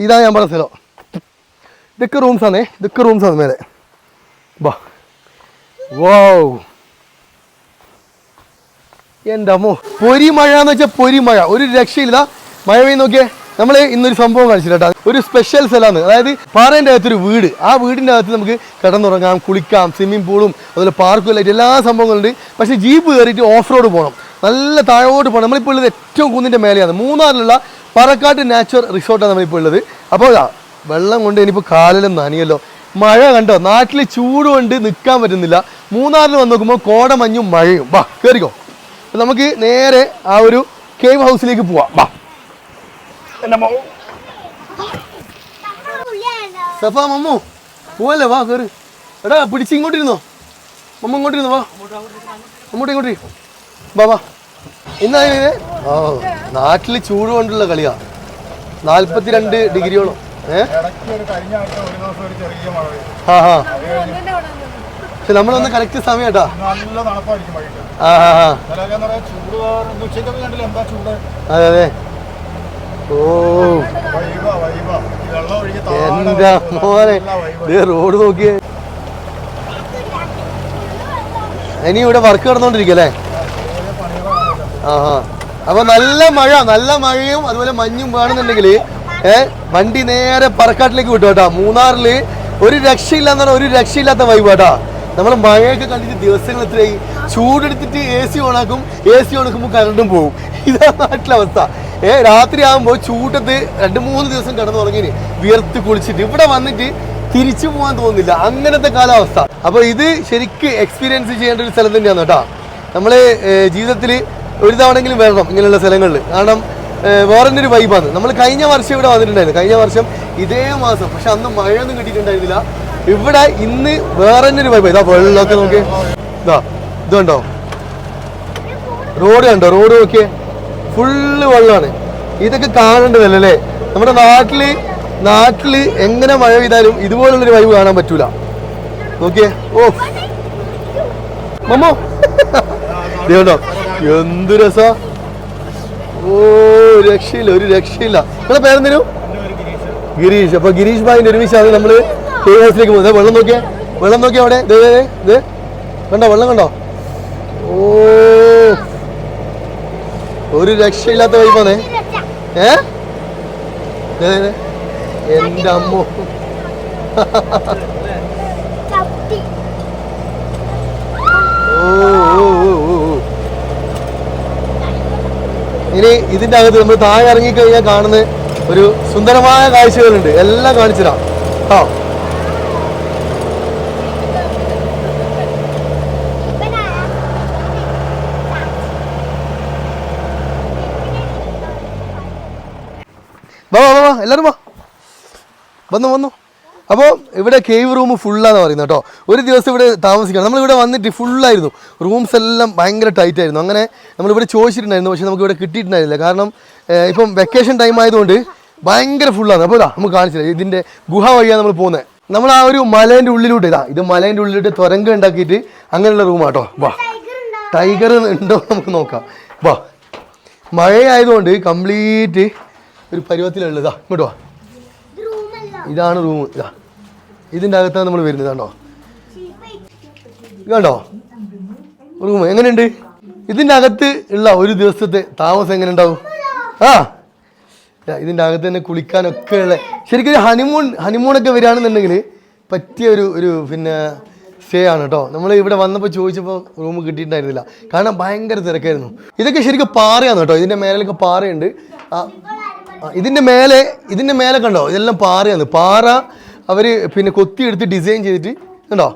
ഇതാ ഞാൻ പറഞ്ഞ സ്ഥലം. ഇതൊക്കെ റൂംസ് ആണേ. ഇതൊക്കെ റൂംസ് ആണ് മേലെ. ബാ. വോ എന്റെ അമ്മോ പൊരി മഴ എന്ന് വെച്ചാൽ പൊരി മഴ ഒരു രക്ഷയില്ല. മഴ പെയ്യുന്ന നോക്കിയേ. നമ്മൾ ഇന്നൊരു സംഭവം കാണിച്ചിട്ടാ ഒരു സ്പെഷ്യൽ സ്ഥലമാണ്. അതായത് പാറേന്റെ അകത്തൊരു വീട്. ആ വീടിന്റെ അകത്ത് നമുക്ക് കിടന്നുറങ്ങാം കുളിക്കാം സ്വിമ്മിംഗ് പൂളും അതുപോലെ പാർക്കും എല്ലാം എല്ലാ സംഭവങ്ങളുണ്ട്. പക്ഷേ ജീപ്പ് കയറിയിട്ട് ഓഫ് റോഡ് പോകണം നല്ല താഴോട്ട് പോകണം നമ്മളിപ്പോൾ ഉള്ളത് ഏറ്റവും കുന്നിന്റെ മേലെയാണ്. മൂന്നാറിലുള്ള പറക്കാട്ട് നാച്ചുറൽ റിസോർട്ടാണ് നമ്മളിപ്പോൾ ഉള്ളത്. അപ്പോൾ വെള്ളം കൊണ്ട് ഇനിയിപ്പോൾ കാലിലും നനിയല്ലോ. മഴ കണ്ടോ? നാട്ടിൽ ചൂട് കൊണ്ട് നിൽക്കാൻ പറ്റുന്നില്ല. മൂന്നാറിൽ വന്ന് നോക്കുമ്പോൾ കോടമഞ്ഞും മഴയും. വാ കയറിക്കോ നമുക്ക് നേരെ ആ ഒരു കേവ് ഹൗസിലേക്ക് പോവാം. വാ. സഫാ മമ്മു. പോവല്ലേ? വാ കയറി എടാ പിടിച്ച് ഇങ്ങോട്ടിരുന്നോ? മമ്മ ഇങ്ങോട്ടിരുന്നോ? വാ. അങ്ങോട്ട് ഇങ്ങോട്ട്. വാ വാ. ആ നാട്ടിൽ ചൂട് കൊണ്ടുള്ള കളിയാ. നാൽപ്പത്തിരണ്ട് ഡിഗ്രിയോളം. ഏ? ഇടയ്ക്ക് ഒരു കഴിഞ്ഞ ഒരു ദിവസം ഒരു ചെറിയ മഴ പെയ്തു. ആ ആ പക്ഷെ നമ്മളൊന്ന് കറക്റ്റ് സമയം കേട്ടാ നല്ല തണുപ്പായിരിക്കും വൈകിട്ട്. ആ ആ ആ ചിലൊക്കെ എന്ന് പറയാൻ ചൂട് കാരണം ഇന്ന് ഉച്ചയ്ക്കൊക്കെ കണ്ടില്ല ചൂട്? അതെ അതെ. ഓ. എന്താ മോനെ? റോഡ് നോക്കിയേ. ഇനി ഇവിടെ വർക്ക് ആ അപ്പൊ നല്ല മഴ നല്ല മഴയും അതുപോലെ മഞ്ഞും വേണമെന്നുണ്ടെങ്കിൽ ഏഹ് വണ്ടി നേരെ പറക്കാട്ടിലേക്ക് വിട്ടു കേട്ടോ. മൂന്നാറിൽ ഒരു രക്ഷയില്ല എന്നാണ് ഒരു രക്ഷയില്ലാത്ത വൈബ് കേട്ടോ നമ്മൾ മഴയൊക്കെ കണ്ടിട്ട് ദിവസങ്ങൾ എത്രയായി? ചൂടെടുത്തിട്ട് എ സി ഓണാക്കും എ സി ഓണാക്കുമ്പോൾ കറണ്ടും പോകും ഇതാ നാട്ടിലെ അവസ്ഥ. ഏ രാത്രി ആകുമ്പോൾ ചൂട്ടത്ത് രണ്ട് മൂന്ന് ദിവസം കിടന്നു തുടങ്ങി വിയർത്ത് കുളിച്ചിട്ട്. ഇവിടെ വന്നിട്ട് തിരിച്ചു പോകാൻ തോന്നുന്നില്ല. അങ്ങനത്തെ കാലാവസ്ഥ. അപ്പോൾ ഇത് ശരിക്കും എക്സ്പീരിയൻസ് ചെയ്യേണ്ട ഒരു സ്ഥലം തന്നെയാണ് കേട്ടോ. നമ്മൾ ജീവിതത്തിൽ ഒരു തവണെങ്കിലും വരണം ഇങ്ങനെയുള്ള സ്ഥലങ്ങളിൽ. കാരണം വേറെ ഒരു വൈബാണ് നമ്മൾ കഴിഞ്ഞ വർഷം ഇവിടെ വന്നിട്ടുണ്ടായിരുന്നു. കഴിഞ്ഞ വർഷം ഇതേ മാസം. പക്ഷെ അന്ന് മഴയൊന്നും കിട്ടിയിട്ടുണ്ടായിരുന്നില്ല. ഇവിടെ ഇന്ന് വേറെ ഒരു വൈബ് ഇതാ വെള്ളമൊക്കെ നോക്കി. ഇതാ ഇതുണ്ടോ റോഡ് കണ്ടോ? റോഡ് നോക്കിയേ. ഫുള്ള് വെള്ളമാണ്. ഇതൊക്കെ കാണേണ്ടതല്ലേ അല്ലേ? നമ്മുടെ നാട്ടിൽ നാട്ടിൽ എങ്ങനെ മഴ പെയ്താലും ഇതുപോലുള്ളൊരു വൈബ് കാണാൻ പറ്റൂല. നോക്കിയേ. ഓ. മമ്മോ കണ്ടോ എന്ത് രസ? ഓ രക്ഷയില്ല ഒരു രക്ഷയില്ല. നിങ്ങളെ പേരെന്തേലും ഗിരീഷ്. അപ്പൊ ഗിരീഷ് ഭായിന്റെ ഒരുമിച്ചാണ് നമ്മൾ ഹൗസിലേക്ക് പോകുന്നത് വെള്ളം നോക്കിയേ. വെള്ളം നോക്കിയേ അവിടെ. ഇത്. കണ്ടോ വെള്ളം കണ്ടോ? ഓ. ഒരു രക്ഷയില്ലാത്ത വൈബാണേ. ഏ. എന്റെ അമ്മോ. ഓ ഓ ഓ ഇനി ഇതിന്റെ അകത്ത് നമ്മൾ താഴെ ഇറങ്ങിക്കഴിഞ്ഞാൽ കാണുന്ന ഒരു സുന്ദരമായ കാഴ്ചകളുണ്ട്. എല്ലാം കാണിച്ചുതരാം. വാ വാ വാ, വാ. എല്ലാവരും വാ. വന്നു വന്നു. അപ്പോൾ ഇവിടെ കേവ് റൂം ഫുള്ളാന്ന് പറയുന്നത് കേട്ടോ. ഒരു ദിവസം ഇവിടെ താമസിക്കണം. നമ്മളിവിടെ വന്നിട്ട് ഫുള്ളായിരുന്നു റൂംസ് എല്ലാം ഭയങ്കര ടൈറ്റ് ആയിരുന്നു അങ്ങനെ നമ്മളിവിടെ ചോദിച്ചിട്ടുണ്ടായിരുന്നു. പക്ഷേ നമുക്ക് ഇവിടെ കിട്ടിയിട്ടുണ്ടായിരുന്നില്ല. കാരണം ഇപ്പം വെക്കേഷൻ ടൈം ആയതുകൊണ്ട് ഭയങ്കര ഫുള്ളാണ് അപ്പോൾ ഇതാ നമുക്ക് കാണിച്ചില്ല ഇതിന്റെ ഗുഹ വഴിയാണ് നമ്മൾ പോകുന്നത്. നമ്മൾ ആ ഒരു മലേന്റെ ഉള്ളിലോട്ട് ഇതാ ഇത് മലേന്റെ ഉള്ളിലോട്ട് തുരങ്ക ഉണ്ടാക്കിയിട്ട് അങ്ങനെയുള്ള റൂമാട്ടോ വാ. ടൈഗർ ഉണ്ടോ നമുക്ക് നോക്കാം. വാ. മഴയായതുകൊണ്ട് കംപ്ലീറ്റ് ഒരു പരുവത്തിലുള്ളതാ. ഇങ്ങോട്ട് വാ. ഇതാണ് റൂം ഇതാ. ഇതിന്റെ അകത്താണ് നമ്മൾ വരുന്നത് കണ്ടോ? കണ്ടോ? എങ്ങനെയുണ്ട്? ഇതിന്റെ അകത്ത് ഉള്ള ഒരു ദിവസത്തെ താമസം എങ്ങനെ ഉണ്ടാവും? ആ. ഇതിന്റെ അകത്ത് തന്നെ കുളിക്കാനൊക്കെ ഉള്ള ശരിക്കും ഒരു ഹണിമൂൺ ഹണിമൂണൊക്കെ വരികയാണെന്നുണ്ടെങ്കിൽ പറ്റിയ ഒരു ഒരു പിന്നെ സ്റ്റേ ആണ് കേട്ടോ. നമ്മൾ ഇവിടെ വന്നപ്പോൾ ചോദിച്ചപ്പോൾ റൂം കിട്ടിയിട്ടുണ്ടായിരുന്നില്ല. കാരണം ഭയങ്കര തിരക്കായിരുന്നു. ഇതൊക്കെ ശരിക്കും പാറയാണ് കേട്ടോ. ഇതിന്റെ മേലൊക്കെ പാറയുണ്ട്. ഇതിന്റെ മേലെ ഇതിന്റെ മേലെ കണ്ടോ? ഇതെല്ലാം പാറയാണ്. പാറ അവർ പിന്നെ കൊത്തിയെടുത്ത് ഡിസൈൻ ചെയ്തിട്ട് ഉണ്ടോ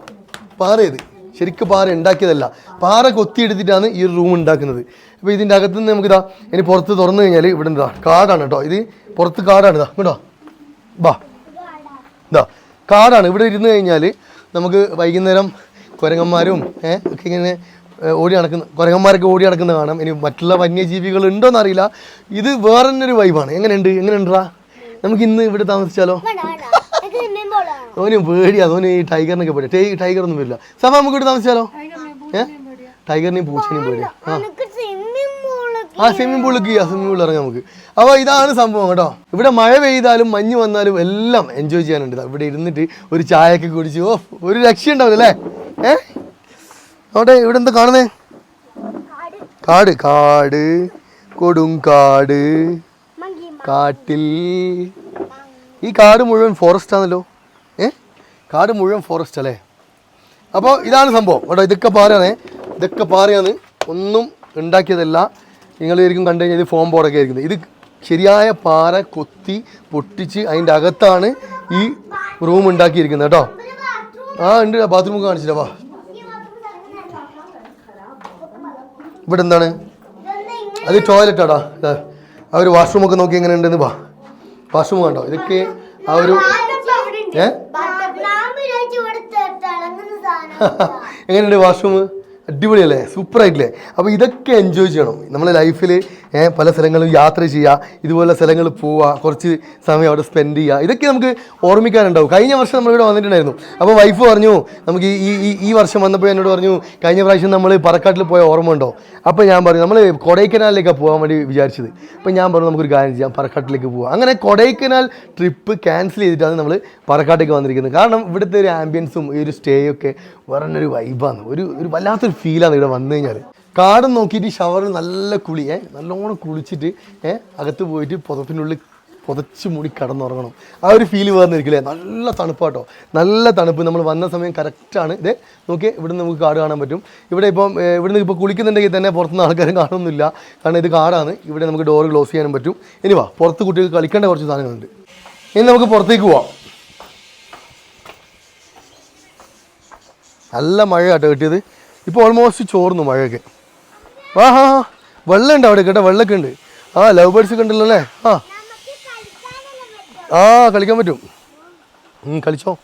പാറ ഇത് ശരിക്കും പാറ ഉണ്ടാക്കിയതല്ല. പാറ കൊത്തിയെടുത്തിട്ടാണ് ഈ റൂം ഉണ്ടാക്കുന്നത്. അപ്പോൾ ഇതിന്റെ അകത്ത് നിന്ന് നമുക്കിതാ ഇനി പുറത്ത് തുറന്നു കഴിഞ്ഞാൽ ഇവിടെ എന്താ? കാടാണ് കേട്ടോ. ഇത് പുറത്ത് കാടാണ്. ഇതാ കേട്ടോ ബാ. ഇതാ കാടാണ്. ഇവിടെ ഇരുന്ന് കഴിഞ്ഞാൽ നമുക്ക് വൈകുന്നേരം കുരങ്ങന്മാരും ഏഹ് ഒക്കെ ഇങ്ങനെ ഓടി നടക്കുന്ന കുരങ്ങന്മാരൊക്കെ ഓടി നടക്കുന്ന കാണാം. ഇനി മറ്റുള്ള വന്യജീവികൾ ഉണ്ടോന്ന് അറിയില്ല ഇത് വേറെ തന്നെ ഒരു വൈബാണ് എങ്ങനെയുണ്ട്? എങ്ങനെയുണ്ടാ? നമുക്ക് ഇന്ന് ഇവിടെ താമസിച്ചാലോ? ഓന് പേടിയാ ഓന് ഈ ടൈഗറിനൊക്കെ പേടിയാ. ടൈ ടൈഗർ ഒന്നും വരില്ല സഭ നമുക്ക് ഇവിടെ താമസിച്ചാലോ? ഏഹ് ടൈഗറിനെയും പൂച്ചനെയും പേടിയാ. ആ. സ്വിമ്മിംഗ് പൂൾ ആ സ്വിമ്മിംഗ് പൂളിലേക്ക് ആ സ്വിമ്മിംഗ് പൂളിൽ ഇറങ്ങാം നമുക്ക്. അപ്പോൾ ഇതാണ് സംഭവം കേട്ടോ. ഇവിടെ മഴ പെയ്താലും മഞ്ഞ് വന്നാലും എല്ലാം എൻജോയ് ചെയ്യാനുണ്ട്. ഇവിടെ ഇരുന്നിട്ട് ഒരു ചായയൊക്കെ കുടിച്ച് ഓ ഒരു രക്ഷ ഉണ്ടാവില്ല അല്ലേ? ഏ? അവിടെ ഇവിടെ എന്താ കാണുന്നേ? കാട്. കാട്. കൊടുങ്കാട് കാട്ടിൽ ഈ കാട് മുഴുവൻ ഫോറസ്റ്റ് ആണല്ലോ. ഏ? കാട് മുഴുവൻ ഫോറസ്റ്റ് അല്ലേ? അപ്പോൾ ഇതാണ് സംഭവം. കേട്ടോ ഇതൊക്കെ പാറയാണ്. ഇതൊക്കെ പാറയാണ്. ഒന്നും ഉണ്ടാക്കിയതല്ല. നിങ്ങൾ ശരിക്കും കണ്ടു കഴിഞ്ഞാൽ ഇത് ഫോം ബോർഡൊക്കെ ആയിരിക്കുന്നത്. ഇത് ശരിയായ പാറ കൊത്തി പൊട്ടിച്ച് അതിന്റെ അകത്താണ് ഈ റൂം ഉണ്ടാക്കിയിരിക്കുന്നത് കേട്ടോ. ആ ഉണ്ട്. ബാത്റൂം കാണിച്ചില്ല വാ. ഇവിടെ എന്താണ് അത് ടോയ്ലറ്റ് ആടാ. ദാ, ആ ഒരു വാഷ്റൂമൊക്കെ നോക്കി എങ്ങനെ ഉണ്ടെന്ന് വാ. വാഷ്റൂം കണ്ടോ ഇതൊക്കെ ആ ഒരു ഏ? എങ്ങനെയുണ്ട് വാഷ്റൂം? അടിപൊളിയല്ലേ? സൂപ്പറായിട്ടില്ലേ? അപ്പോൾ ഇതൊക്കെ എൻജോയ് ചെയ്യണം. നമ്മളെ ലൈഫിൽ പല സ്ഥലങ്ങളും യാത്ര ചെയ്യുക ഇതുപോലെ സ്ഥലങ്ങളിൽ പോവുക കുറച്ച് സമയം അവിടെ സ്പെൻഡ് ചെയ്യുക ഇതൊക്കെ നമുക്ക് ഓർമ്മിക്കാനുണ്ടാവും. കഴിഞ്ഞ വർഷം നമ്മളിവിടെ വന്നിട്ടുണ്ടായിരുന്നു. അപ്പോൾ വൈഫ് പറഞ്ഞു നമുക്ക് ഈ ഈ ഈ വർഷം വന്നപ്പോൾ എന്നോട് പറഞ്ഞു കഴിഞ്ഞ പ്രാവശ്യം നമ്മൾ പറക്കാട്ടിൽ പോയ ഓർമ്മ ഉണ്ടോ? അപ്പോൾ ഞാൻ പറഞ്ഞു നമ്മൾ കൊടൈക്കനാലിലേക്കാണ് പോകാൻ വേണ്ടി വിചാരിച്ചത്. അപ്പോൾ ഞാൻ പറഞ്ഞു നമുക്കൊരു കാര്യം ചെയ്യാം പറക്കാട്ടിലേക്ക് പോകാം അങ്ങനെ കൊടൈക്കനാൽ ട്രിപ്പ് ക്യാൻസൽ ചെയ്തിട്ടാണ് നമ്മൾ പറക്കാട്ടേക്ക് വന്നിരിക്കുന്നത്. കാരണം ഇവിടുത്തെ ഒരു ആംബിയൻസും ഈ ഒരു സ്റ്റേയൊക്കെ വേറെ ഒരു വൈബാണ് ഒരു ഒരു വല്ലാത്തൊരു ഫീലാണ് ഇവിടെ വന്നു കഴിഞ്ഞാൽ കാടും നോക്കിയിട്ട് ഷവർ നല്ല കുളി ഏ? നല്ലോണം കുളിച്ചിട്ട് ഏഹ് അകത്ത് പോയിട്ട് പുതപ്പിനുള്ളിൽ പുതച്ച് മൂടി കടന്നുറങ്ങണം. ആ ഒരു ഫീൽ വേർന്നിരിക്കില്ലേ നല്ല തണുപ്പാട്ടോ. നല്ല തണുപ്പ്. നമ്മൾ വന്ന സമയം കറക്റ്റാണ് ഇതേ നോക്കിയേ ഇവിടെ നമുക്ക് കാട് കാണാൻ പറ്റും. ഇവിടെ ഇപ്പം ഇവിടുന്ന് ഇപ്പോൾ കുളിക്കുന്നുണ്ടെങ്കിൽ തന്നെ പുറത്തുനിന്ന് ആൾക്കാരും കാണുന്നില്ല. കാരണം ഇത് കാടാണ്. ഇവിടെ നമുക്ക് ഡോർ ക്ലോസ് ചെയ്യാനും പറ്റും. ഇനി വാ പുറത്ത് കുട്ടികൾ കളിക്കേണ്ട കുറച്ച് സാധനങ്ങളുണ്ട്. ഇനി നമുക്ക് പുറത്തേക്ക് പോവാം. നല്ല മഴ കേട്ടോ കിട്ടിയത്. ഇപ്പോൾ ഓൾമോസ്റ്റ് ചോർന്നു മഴയൊക്കെ. ആ ഹാ അവിടെ കേട്ടോ വെള്ളമൊക്കെ ഉണ്ട്. ആ ലവ് ബേർഡ്സ് ഒക്കെ ഉണ്ടല്ലോ അല്ലേ? ആ. ആ കളിക്കാൻ പറ്റും. കളിച്ചോ.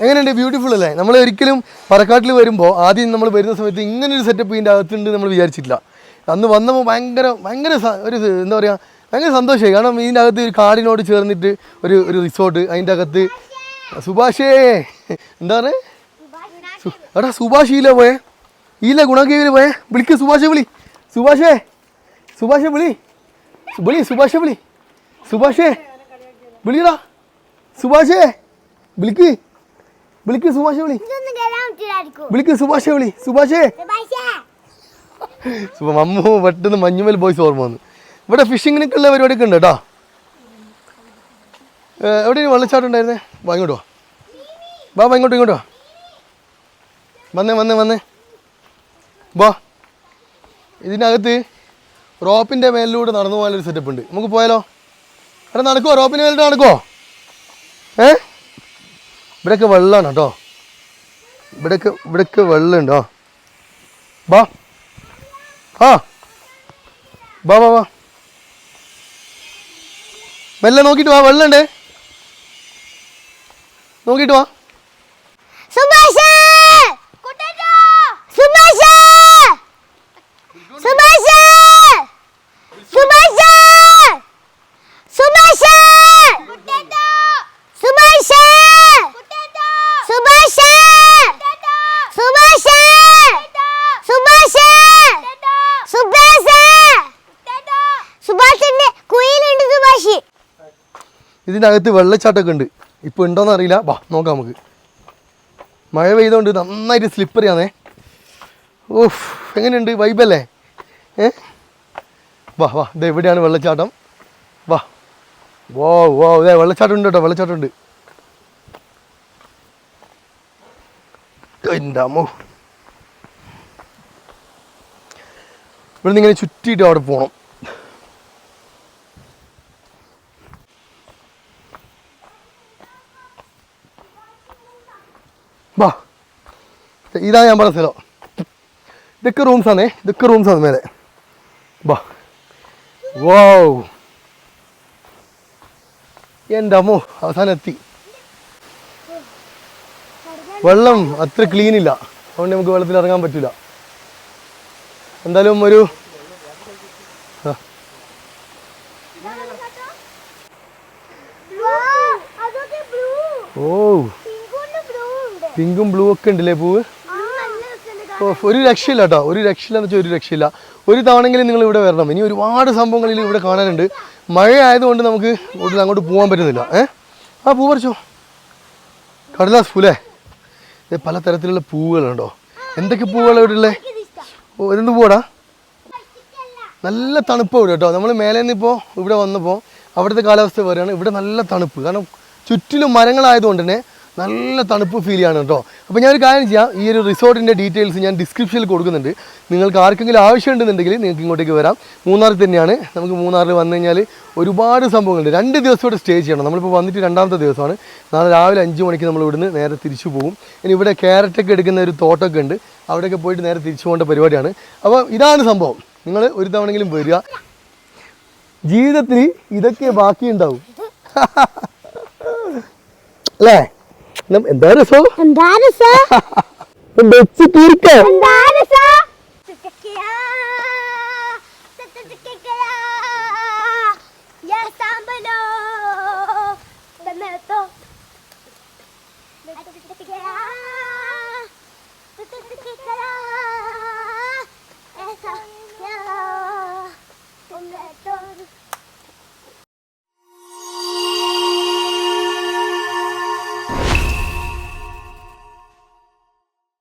എങ്ങനെയുണ്ട്? ബ്യൂട്ടിഫുൾ അല്ലേ? നമ്മൾ ഒരിക്കലും പറക്കാട്ടിൽ വരുമ്പോൾ ആദ്യം നമ്മൾ വരുന്ന സമയത്ത് ഇങ്ങനെ ഒരു സെറ്റപ്പ് ഇതിന്റെ അകത്തുണ്ട് നമ്മൾ വിചാരിച്ചിട്ടില്ല. അന്ന് വന്നപ്പോൾ ഭയങ്കര ഭയങ്കര ഒരു എന്താ പറയുക ഭയങ്കര സന്തോഷമായി. കാരണം ഇതിന്റെ അകത്ത് ഒരു കാടിനോട് ചേർന്നിട്ട് ഒരു ഒരു റിസോർട്ട് അതിന്റെ അകത്ത്. സുഭാഷേ എന്താ പറയുക സു- എടാ സുഭാഷ് ഈല പോയേ? ഈല ഗുണകീവിൽ പോയെ? വിളിക്ക് സുഭാഷെ വിളി. സുഭാഷേ. സുഭാഷെ വിളി. വിളി സുഭാഷെ വിളി. സുഭാഷേ. വിളിയടാ. സുഭാഷേ. വിളിക്ക്. വിളിക്ക് സുഭാഷെ വിളി. വിളിക്ക് സുഭാഷെ വിളി. സുഭാഷേ. സുഭ മമ്മു പെട്ടെന്ന് മഞ്ഞുമൽ ബോയ്സ് ഓർമ്മ വന്നു. ഇവിടെ ഫിഷിങ്ങിനൊക്കെ ഉള്ള പരിപാടിയൊക്കെ ഉണ്ട് കേട്ടോ. എവിടെയാണ് വെള്ളച്ചാട്ടം ഉണ്ടായിരുന്നേ? വാ ഇങ്ങോട്ട് വാ. വാ വാ ഇങ്ങോട്ട് ഇങ്ങോട്ട് വാ. വന്നേ വന്നേ വന്നേ. വാ. ഇതിനകത്ത് റോപ്പിന്റെ മേലിലൂടെ നടന്നു പോകാനൊരു സെറ്റപ്പ് ഉണ്ട്. നമുക്ക് പോയാലോ? എടാ നടക്കുമോ റോപ്പിന്റെ മേലിട്ട് നടക്കുമോ ഏ? ഇവിടെയൊക്കെ വെള്ളമാണ് കേട്ടോ. ഇവിടെയൊക്കെ ഇവിടെയൊക്കെ വെള്ളമുണ്ടോ ബാ ആ. ബാ ബാ ബാ മെല്ലെ നോക്കിയിട്ട് വാ വെള്ളമുണ്ടേ. നോക്കിയിട്ട് വാ. സുഭാഷ്! ഇതിനകത്ത് വെള്ളച്ചാട്ടമൊക്കെ ഉണ്ട്. ഇപ്പോൾ ഉണ്ടോയെന്ന് അറിയില്ല. വാ നോക്കാം നമുക്ക്. മഴ പെയ്തുകൊണ്ട് നന്നായിട്ട് സ്ലിപ്പറിയാണേ ഓഫ് എങ്ങനെയുണ്ട്? വൈബല്ലേ ഏ? വാ വാ ഇത് എവിടെയാണ് വെള്ളച്ചാട്ടം. വാ. വോ വോ ഇതേ വെള്ളച്ചാട്ടം ഉണ്ട് കേട്ടോ വെള്ളച്ചാട്ടം ഉണ്ട്. അമ്മോ. ഇവിടെ നിന്ന് ഇങ്ങനെ ചുറ്റിയിട്ട് അവിടെ പോകണം ഇതാ ഞാൻ പറഞ്ഞ സ്ഥലം. ഇതൊക്കെ റൂംസ് ആണേ. ഇതൊക്കെ റൂംസ് ആണ് മേലെ. വാ വോ എന്റെ അമ്മോ? അവസാനം എത്തി. വെള്ളം അത്ര ക്ലീൻ ഇല്ല. അതുകൊണ്ട് നമുക്ക് വെള്ളത്തിൽ ഇറങ്ങാൻ പറ്റില്ല എന്തായാലും ഒരു ഓ പിങ്കും ബ്ലൂ ഒക്കെ ഉണ്ടല്ലേ പൂവ്? ഒരു രക്ഷയില്ല കേട്ടോ ഒരു രക്ഷയില്ല എന്ന് വെച്ചാൽ ഒരു രക്ഷയില്ല. ഒരു തവണെങ്കിലും നിങ്ങൾ ഇവിടെ വരണം. ഇനി ഒരുപാട് സംഭവങ്ങളിൽ ഇവിടെ കാണാനുണ്ട്. മഴ ആയതുകൊണ്ട് നമുക്ക് കൂടുതൽ അങ്ങോട്ട് പോകാൻ പറ്റുന്നില്ല. ഏ? ആ പൂ പറിച്ചോ? കടലാസ് പൂലേ? പല തരത്തിലുള്ള പൂവുകളുണ്ടോ? എന്തൊക്കെ പൂവുകളാണ് ഇവിടെ ഉള്ളത് ഓ ഇതെന്ത് പൂവാടാ? നല്ല തണുപ്പ് ഇവിടെ കേട്ടോ നമ്മൾ മേലെ നിന്ന് ഇപ്പോൾ ഇവിടെ വന്നപ്പോൾ അവിടുത്തെ കാലാവസ്ഥ പറയുകയാണ് ഇവിടെ നല്ല തണുപ്പ്. കാരണം ചുറ്റിലും മരങ്ങളായതുകൊണ്ട് തന്നെ നല്ല തണുപ്പ് ഫീൽ ചെയ്യാണ് കേട്ടോ. അപ്പോൾ ഞാനൊരു കാര്യം ചെയ്യാം. ഈ ഒരു റിസോർട്ടിന്റെ ഡീറ്റെയിൽസ് ഞാൻ ഡിസ്ക്രിപ്ഷനിൽ കൊടുക്കുന്നുണ്ട്. നിങ്ങൾക്ക് ആർക്കെങ്കിലും ആവശ്യമുണ്ടെന്നുണ്ടെങ്കിൽ നിങ്ങൾക്ക് ഇങ്ങോട്ടേക്ക് വരാം. മൂന്നാറിൽ തന്നെയാണ്. നമുക്ക് മൂന്നാറിൽ വന്നു കഴിഞ്ഞാൽ ഒരുപാട് സംഭവങ്ങളുണ്ട്. രണ്ട് ദിവസം ഇവിടെ സ്റ്റേ ചെയ്യണം. നമ്മളിപ്പോൾ വന്നിട്ട് രണ്ടാമത്തെ ദിവസമാണ്. നാളെ രാവിലെ അഞ്ച് മണിക്ക് നമ്മൾ ഇവിടുന്ന് നേരെ തിരിച്ചു പോകും. ഇനി ഇവിടെ ക്യാരറ്റൊക്കെ എടുക്കുന്ന ഒരു തോട്ടമൊക്കെ ഉണ്ട്. അവിടെയൊക്കെ പോയിട്ട് നേരെ തിരിച്ചു പോകേണ്ട പരിപാടിയാണ്. അപ്പോൾ ഇതാണ് സംഭവം. നിങ്ങൾ ഒരു തവണെങ്കിലും വരിക. ജീവിതത്തിൽ ഇതൊക്കെ ബാക്കിയുണ്ടാവും. അല്ലേ? എന്താ രസോ? എന്താ രസോ? വെച്ച് തീർക്കാം